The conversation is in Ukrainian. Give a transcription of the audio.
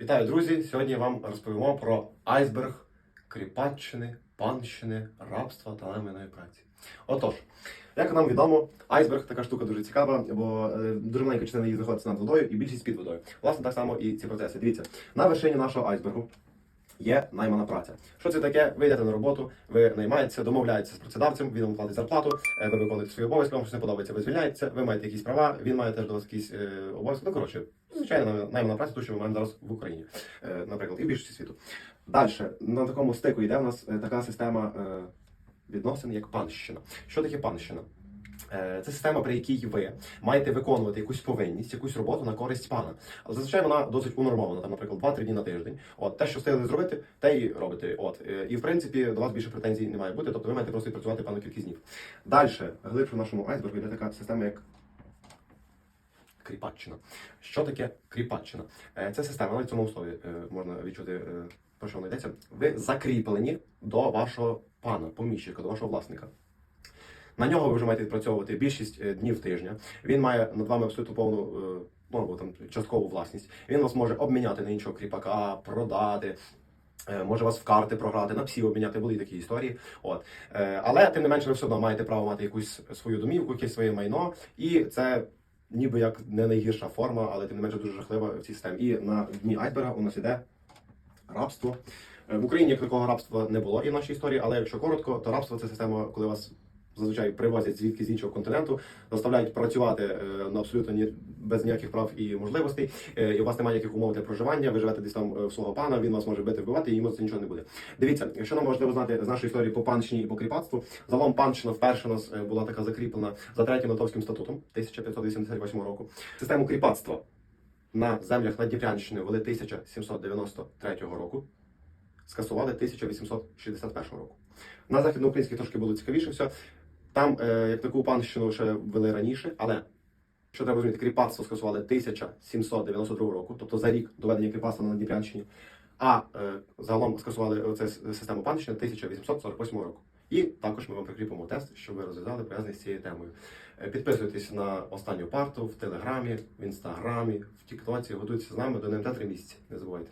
Вітаю, друзі! Сьогодні вам розповімо про айсберг Кріпаччини, панщини, рабства та леменої праці. Отож, як нам відомо, айсберг така штука дуже цікава, бо е, дуже маленька частина її знаходиться над водою і більшість під водою. Власне, так само і ці процеси. Дивіться, на вершині нашого айсбергу є наймана праця. Що це таке? Ви йдете на роботу, ви наймаєтеся, домовляєтеся з працедавцем, він вам платить зарплату, е, ви виконуєте свої обов'язки, вам щось не подобається, ви звільняєтеся, ви маєте якісь права, він має теж до вас якісь е, обов'язки. Ну, коротше, звичайно, наймана праця, ту, що ми маємо зараз в Україні, е, наприклад, і в більшості світу. Далі, на такому стику йде в нас е, така система е, відносин, як панщина. Що таке панщина? Е, Це система, при якій ви маєте виконувати якусь повинність, якусь роботу на користь пана. Але зазвичай вона досить унормована, там, наприклад, 2-3 дні на тиждень. От те, що встигли зробити, те і робите. От е, і в принципі до вас більше претензій не має бути. Тобто ви маєте просто працювати певну кількість днів. Далі, глибше в нашому айсбергу йде така система, як кріпаччина. Що таке кріпаччина? Е, Це система, навіть цьому слові можна відчути, про що вона йдеться. Ви закріплені до вашого пана, поміщика, до вашого власника. На нього ви вже маєте відпрацьовувати більшість е, днів тижня. Він має над вами абсолютно повну е, ну, або там часткову власність. Він вас може обміняти на іншого кріпака, продати. е, Може вас в карти програти, на псів обміняти, були такі історії. От. Але тим не менше, ви все одно маєте право мати якусь свою домівку, якесь своє майно, і це ніби як не найгірша форма, але тим не менше дуже жахлива в цій системі. І на дні айсберга у нас іде рабство. В Україні як такого рабства не було і в нашій історії, але якщо коротко, то рабство це система, коли вас зазвичай привозять звідки з іншого континенту, заставляють працювати е, на абсолютно ні без ніяких прав і можливостей. е, І у вас немає ніяких умов для проживання. Ви живете десь там е, в свого пана. Він вас може бити, вбивати, і йому це нічого не буде. Дивіться, що нам важливо знати з нашої історії по панщині і по кріпацтву. Загалом панщина вперше у нас була така закріплена за третім Литовським статутом 1588 року. Систему кріпацтва на землях Надніпрянщини ввели 1793 року. Скасували 1861 року. На західноукраїнських трошки було цікавіше все. Там, е, як таку панщину ще ввели раніше, але що треба розуміти, кріпацтво скасували 1792 року, тобто за рік до введення кріпацтва на Дніпрянщині, а е, загалом скасували оце систему панщини 1848 року. І також ми вам прикріпимо тест, щоб ви розв'язали пов'язаний з цією темою. Е, Підписуйтесь на останню парту в Телеграмі, в Інстаграмі, в Тіктоці, готуйтеся з нами до НМТ 3 місяці. Не забувайте.